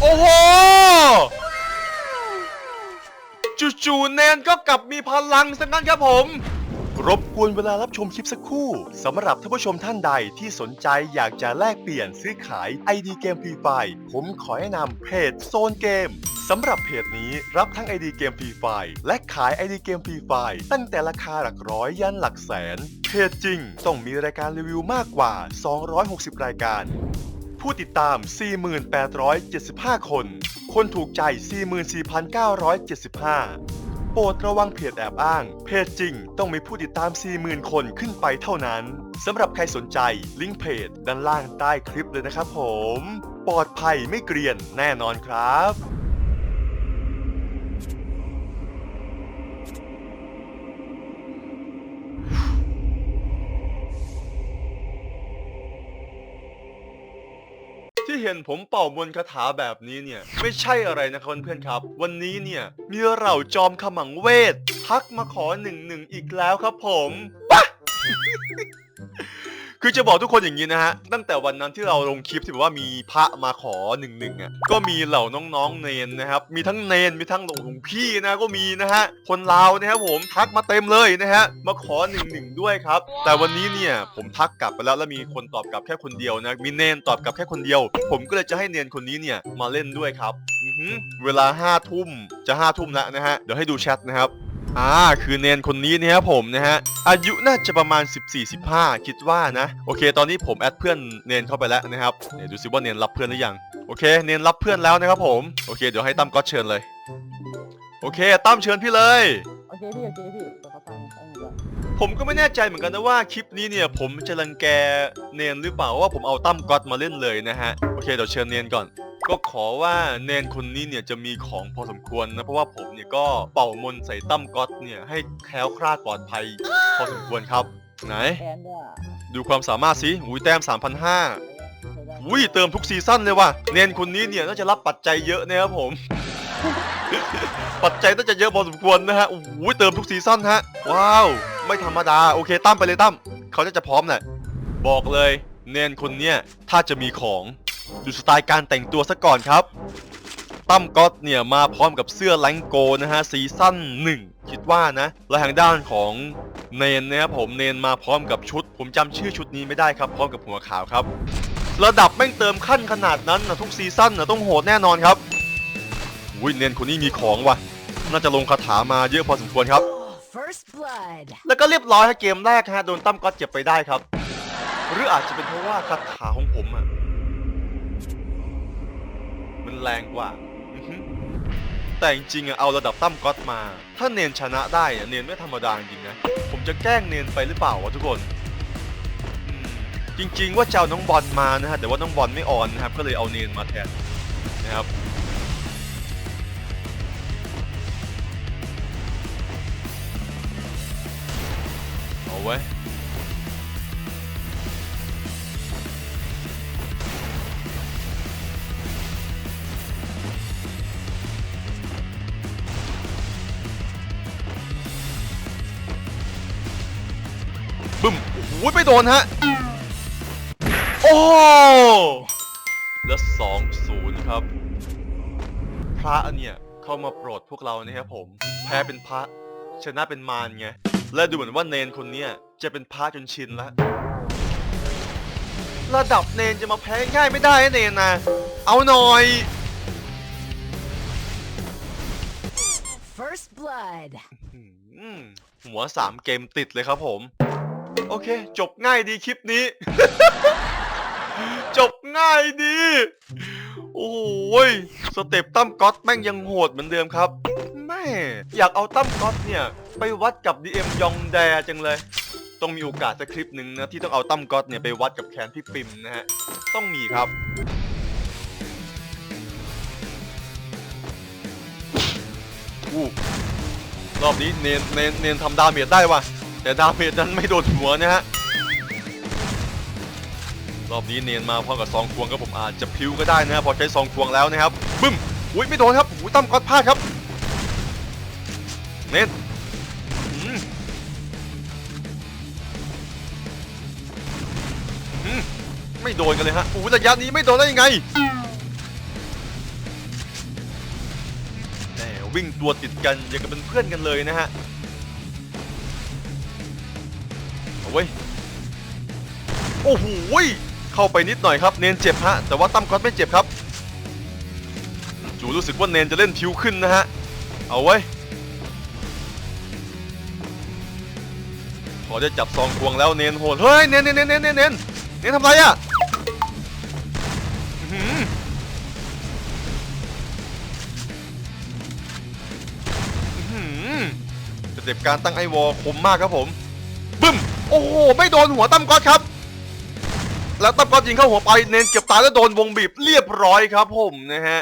โอ้โหจู่ๆแนนก็กลับมีพลังซะงั้นครับผม รบกวนเวลารับชมคลิปสักครู่สำหรับท่านผู้ชมท่านใดที่สนใจอยากจะแลกเปลี่ยนซื้อขาย ID เกมฟรีไฟผมขอแนะนำเพจโซนเกมสำหรับเพจนี้รับทั้ง ID เกมฟรีไฟและขาย ID เกมฟรีไฟตั้งแต่ราคาหลักร้อยยันหลักแสน เพจจริงต้องมีรายการรีวิวมากกว่า 260 รายการ ผู้ติดตาม 4,875 คน คนถูกใจ 44,975 โปรดระวังเพจแอบอ้าง เพจจริงต้องมีผู้ติดตาม 40,000 คนขึ้นไปเท่านั้น สำหรับใครสนใจ ลิงก์เพจด้านล่างใต้คลิปเลยนะครับผม ปลอดภัยไม่เกรียนแน่นอนครับ ที่เห็นผมเป่ามนต์คาถาแบบนี้เนี่ย ไม่ใช่อะไรนะครับเพื่อนๆครับ วันนี้เนี่ยมีเหล่าจอมขมังเวททักมาขอหนึ่งหนึ่งอีกแล้วครับผมปะ คือจะบอกทุกคนอย่างนี้นะฮะ ตั้งแต่วันนั้นที่เราลงคลิปที่แบบว่ามีพระมาขอหนึ่งหนึ่งอะ ก็มีเหล่าน้องๆเนนนะครับ มีทั้งเนน มีทั้งหลวงพี่นะ ก็มีนะฮะ คนลาวนะครับผมทักมาเต็มเลยนะฮะ มาขอหนึ่งหนึ่งด้วยครับ แต่วันนี้เนี่ยผมทักกลับไปแล้วแล้วมีคนตอบกลับแค่คนเดียวนะ มีเนนตอบกลับแค่คนเดียว ผมก็เลยจะให้เนนคนนี้เนี่ยมาเล่นด้วยครับ เวลาห้าทุ่มจะห้าทุ่มแล้วนะฮะ เดี๋ยวให้ดูแชทนะครับ อ่าคือเนนคนนี้เนี่ยครับผมนะฮะอายุน่าจะประมาณ 14-15 คิดว่านะ โอเค ตอนนี้ผมแอดเพื่อนเนนเข้าไปแล้วนะครับเดี๋ยวดูซิว่าเนนรับเพื่อนหรือยังโอเค เนนรับเพื่อนแล้วนะครับผมโอเค เดี๋ยวให้ตั้มก็เชิญเลย โอเคตั้มเชิญพี่เลย โอเคพี่โอเคพี่เดี๋ยวเขาตามไปก่อนผมก็ไม่แน่ใจเหมือนกันนะว่าคลิปนี้เนี่ย ผมจะรังแกเนนหรือเปล่าว่าผมเอาตั้มก๊อตมาเล่นเลยนะฮะโอเคเดี๋ยวเชิญเนนก่อน ก็ขอว่าเนนคนนี้เนี่ยจะมีของพอสมควรนะ เพราะว่าผมเนี่ยก็เป่ามนต์ใส่ตั้มก๊อตเนี่ยให้แคล้วคลาดปลอดภัยพอสมควรครับ ไหน แอนด้วยดูความสามารถสิอุ้ยแต้ม 3,500อุ้ยเติมทุกซีซั่นเลยว่ะเนนคนนี้เนี่ยน่าจะรับปัจจัยเยอะนะครับผม ปัจจัยน่าจะเยอะพอสมควรนะฮะอุ้ยเติมทุกซีซั่นฮะ ว้าว ไม่ธรรมดา โอเคตั้มไปเลยตั้มเขาจะจะพร้อมแหละบอกเลย เนนคนเนี้ยถ้าจะมีของ ดูสไตล์การแต่งตัวซะก่อนครับตั้มก๊อตเนี่ยมาพร้อมกับเสื้อแลงโกนะฮะซีซั่น1 คิดว่านะ และทางด้านของเนนนะครับผมเนนมาพร้อมกับชุด ผมจำชื่อชุดนี้ไม่ได้ครับ พร้อมกับหัวขาวครับ ระดับแม่งเติมขั้นขนาดนั้นนะทุกซีซั่นนะต้องโหดแน่นอนครับอุ้ยเนนคนนี้มีของว่ะ น่าจะลงคาถามาเยอะพอสมควรครับ First blood. แล้วก็เรียบร้อยฮะเกมแรกฮะโดนตั้มก๊อตเก็บไปได้ครับ หรืออาจจะเป็นเพราะว่าคาถาของผมอะ แรงกว่าอือฮึแต่จริงๆอะเอาระดับตั้มก๊อตมา ถ้าเนนชนะได้อะเนนไม่ธรรมดาจริงๆนะ ผมจะแกล้งเนนไปหรือเปล่าวะทุกคนอืมจริงๆว่าจะเอาน้องบอลมานะฮะแต่ว่าน้องบอลไม่ออนนะครับ ก็เลยเอาเนนมาแทนนะครับเอาไว้ บึ้มโอ้โหไม่โดนฮะ โอ้แล้วสองศูนย์ครับ พระเนี่ยเข้ามาโปรดพวกเรานะครับผม แพ้เป็นพระชนะเป็นมารไง และดูเหมือนว่าเนนคนเนี้ยจะเป็นพระจนชินแล้ว ระดับเนนจะมาแพ้ง่ายไม่ได้นะเนนนะ เอาหน่อย First blood. อืมหัวสามเกมติดเลยครับผม โอเค จบง่ายดีคลิปนี้ จบง่ายดี โอ้โหยสเต็ปตั้มก๊อตแม่งยังโหดเหมือนเดิมครับแม่อยากเอาตั้มก๊อตเนี่ย ไปวัดกับ DM ยองแดจังเลย ต้องมีโอกาสสักคลิปหนึ่งนะ ที่ต้องเอาตั้มก๊อตเนี่ยไปวัดกับแคนพี่ปิมนะฮะ ต้องมีครับอู้รอบนี้เนนเนนเนนทำดาเมจได้ว่ะ แต่ดาเมจนั้นไม่โดนหัวนะฮะ รอบนี้เนียนมาพร้อมกับซองควงก็ผมอาจจะพิ้วก็ได้นะครับพอใช้ซองควงแล้วนะครับ บึ้ม อุ้ยไม่โดนครับอุ้ยตั้มก๊อตพลาดครับ เนนอืมอืมไม่โดนกันเลยฮะอุ้ยระยะนี้ไม่โดนได้ยังไงวิ่งตัวติดกันอย่างกับเป็นเพื่อนกันเลยนะฮะ โอ้โหเข้าไปนิดหน่อยครับเนนเจ็บฮะแต่ว่าตั้มก๊อตไม่เจ็บครับ จูรู้สึกว่าเนนจะเล่นพิวขึ้นนะฮะเอาไว้พอได้จับซองควงแล้วเนนโหดเฮ้ยเนนเนนเนนเนนเนนเนนเนนทำไรอะสเต็ปการตั้งไอวอลคมมากครับผมบึ้มโอ้โหไม่โดนหัวตั้มก๊อตครับ แล้วตั้มก๊อตยิงเข้าหัวไปเนนเกือบตายแล้วโดนวงบีบเรียบร้อยครับผมนะฮะ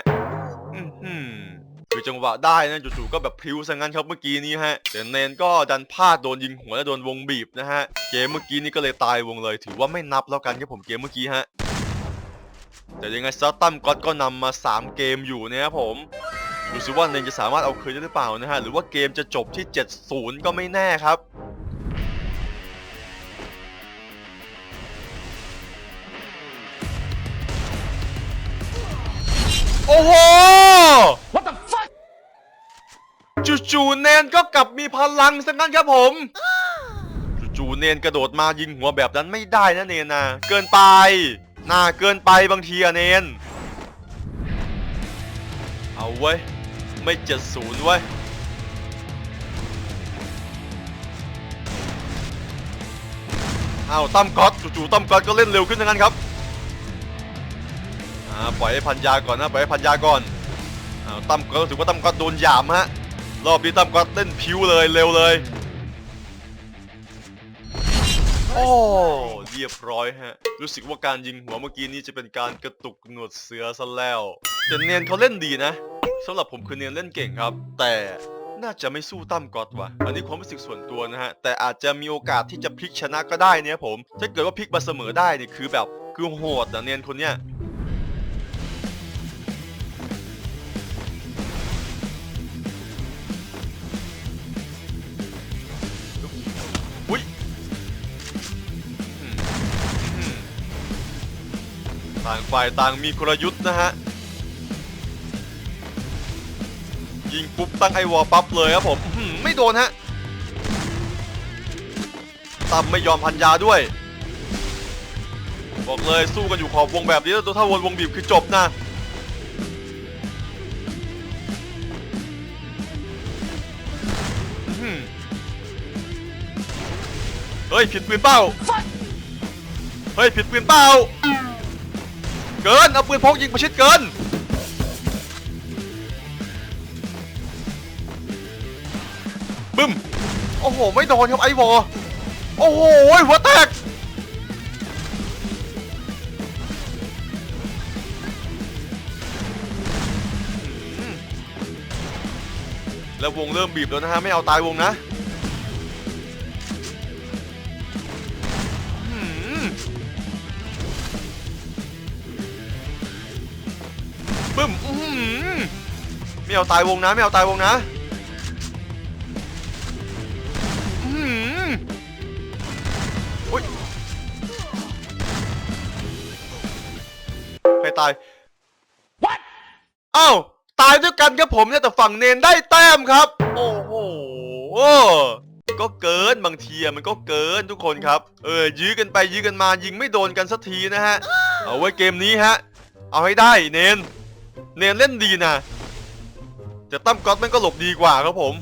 คือจังหวะได้นะจู่ๆก็แบบพริ้วซะงั้นครับเมื่อกี้นี้ฮะแต่เนนก็ดันพลาดโดนยิงหัวและโดนวงบีบนะฮะเกมเมื่อกี้นี้ก็เลยตายวงเลย ถือว่าไม่นับแล้วกันครับผมเกมเมื่อกี้ฮะแต่ยังไงซะตั้มก็ก็นำมา 3 เกมอยู่นะครับผมดูสิว่าเนนจะสามารถเอาคืนได้หรือเปล่านะฮะหรือว่าเกมจะจบที่ 7-0 ก็ไม่แน่ครับ อ้โห What the fuck จู่ๆเนนก็กลับมีพลังซะงั้นครับผม จู่ๆเนนกระโดดมายิงหัวแบบนั้นไม่ได้นะเนนนะเกินไปน่าเกินไปบางทีอะเนน เอาเว้ยไม่เจ็ดศูนย์เว้ยเอาตั้มก๊อตจู่ๆตั้มก๊อตก็เล่นเร็วขึ้นซะงั้นครับ อ่าปล่อยให้พันยาก่อนนะปล่อยให้พันยาก่อนอ้าวตั้มก็ถือว่าตั้มก็โดนหยามฮะรอบนี้ตั้มก็เล่นพิวเลยเร็วเลย โอ้เรียบร้อยฮะ รู้สึกว่าการยิงหัวเมื่อกี้นี้จะเป็นการกระตุกหนวดเสือซะแล้วแต่เนียนเขาเล่นดีนะสำหรับผมคือเนียนเล่นเก่งครับ แต่น่าจะไม่สู้ตั้มก๊อตว่ะ อันนี้ความรู้สึกส่วนตัวนะฮะ แต่อาจจะมีโอกาสที่จะพลิกชนะก็ได้เนี่ยผม ถ้าเกิดว่าพลิกมาเสมอได้เนี่ยคือแบบคือโหดนะเนียนคนเนี้ย ต่างฝ่ายต่างมีกลยุทธ์นะฮะ ยิงปุ๊บตั้งไอวอลปั๊บเลยครับผมไม่โดนฮะตั้มไม่ยอมพันยาด้วย บอกเลยสู้กันอยู่ขอบวงแบบนี้แล้วถ้าวนวงบีบคือจบนะเฮ้ย ผิดปืนเป้า เฮ้ย ผิดปืนเป้า เกิน เอาปืนพกยิงประชิดเกิน บึ้ม โอ้โห ไม่โดนครับไอ้วอโอ้โห หัวแตก แล้ววงเริ่มบีบแล้วนะฮะ ไม่เอาตายวงนะ เอาตายวงนะไม่เอาตายวงนะอื้อหืออุ้ยใครตาย What อ้าวตายด้วยกันครับผมเนี่ยแต่ฝั่งเนนได้แต้มครับ โอ้โหก็เกินบางทีอะมันก็เกินทุกคนครับ เออยื้อกันไปยื้อกันมายิงไม่โดนกันสักทีนะฮะ เอาไว้เกมนี้ฮะ เอาให้ได้เนน เนนเล่นดีนะ แต่ตั้มก๊อตมันก็หลบดีกว่าครับผม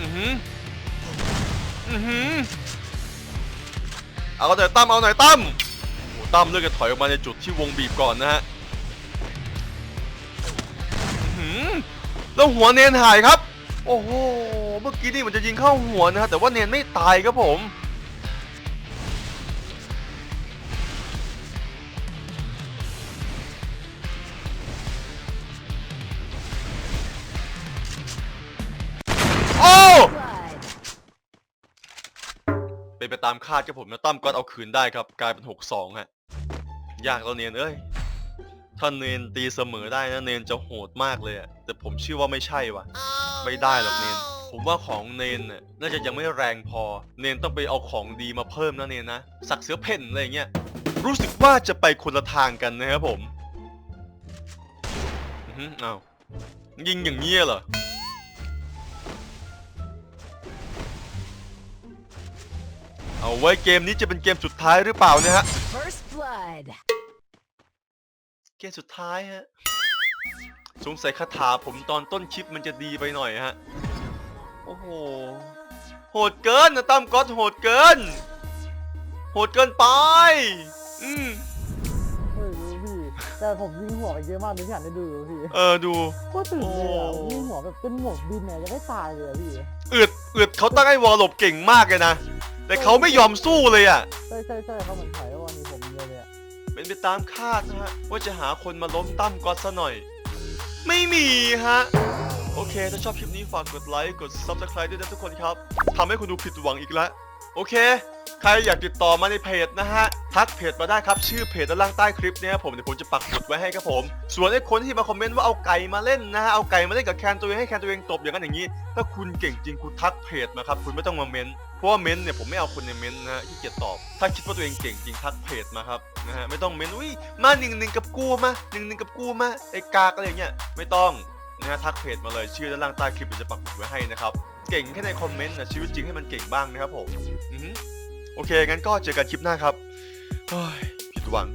อือหืออือหือเอาหน่อยตั้มเอาหน่อยตั้มโอ้ตั้มเลือกจะถอยออกมาในจุดที่วงบีบก่อนนะฮะ แล้วหัวเนนหายครับ โอ้โห เมื่อกี้นี่มันจะยิงเข้าหัวนะฮะแต่ว่าเนนไม่ตายครับผมโอ้ Blood. เป็นไปตามคาดครับผมนะตั้มก็เอาคืนได้ครับ กลายเป็น 6-2ฮะยากแล้วเนียนเอ้ย ถ้าเนนตีเสมอได้นะเนนจะโหดมากเลยอะแต่ผมเชื่อว่าไม่ใช่ว่ะ ไม่ได้หรอกเนน ผมว่าของเนนน่ะน่าจะยังไม่แรงพอ เนนต้องไปเอาของดีมาเพิ่มนะเนนนะ สักเสือเพ่นอะไรอย่างเงี้ย รู้สึกว่าจะไปคนละทางกันนะครับผมอือหืออ้าวยิงอย่างเงี้ยเหรอ เอาไว้เกมนี้จะเป็นเกมสุดท้ายหรือเปล่าเนะฮะ First blood. เกมสุดท้ายฮะ สงสัยคาถาผมตอนต้นคลิปมันจะดีไปหน่อยฮะ โอ้โห โหดเกินนะตั้มก๊อตโหดเกิน โหดเกินไป อืมเฮ้ยดูพี่แต่ผมยิงหัวไปเยอะมากเลยพี่หันได้ดูอยู่พี่เออดู โคตรตื่นเลยอะโอ้ ยิงหัวแบบเป็นหมวกบินเนี่ยจะไม่ตายเลยอะพี่อึดอึดเขาตั้งให้วอลหลบเก่งมากเลยนะ แต่เขาไม่ยอมสู้เลยอะ ใช่ใช่ใช่เขาเหมือนถ่ายว่าวันนี้ผมเลย เป็นไปตามคาดนะฮะ ว่าจะหาคนมาล้มตั้มก๊อตซะหน่อย ไม่มีฮะ โอเค ถ้าชอบคลิปนี้ฝากกดไลค์ กด subscribe ด้วยนะทุกคนครับทำให้คุณดูผิดหวังอีกแล้ว โอเค ใครอยากติดต่อมาในเพจนะฮะ ทักเพจมาได้ครับ ชื่อเพจด้านล่างใต้คลิปเนี่ยผมเดี๋ยวผมจะปักหมุดไว้ให้ครับผม ส่วนไอ้คนที่มาคอมเมนต์ว่าเอาไก่มาเล่นนะฮะ เอาไก่มาเล่นกับแคนตัวเองให้แคนตัวเองตบอย่างนั้นอย่างนี้ ถ้าคุณเก่งจริงคุณทักเพจมาครับ คุณไม่ต้องมาเม้นต์เพราะว่าเม้นต์เนี่ยผมไม่เอาคนในเม้นต์นะฮะขี้เกียจตอบ ถ้าคิดว่าตัวเองเก่งจริงทักเพจมาครับนะฮะ ไม่ต้องเม้นต์อุ้ย มาหนึ่งหนึ่งกับกูมาหนึ่งหนึ่งกับกูมา ไอ้กากอะไรอย่างเงี้ย ไม่ต้องนะฮะทักเพจมาเลยชื่อด้านล่างใต้คลิปเดี๋ยวจะปักหมุดไว้ให้นะครับ เก่งแค่ในคอมเมนต์นะชีวิตจริงให้มันเก่งบ้างนะครับผมอือ โอเค งั้นก็เจอกันคลิปหน้าครับผิดหวัง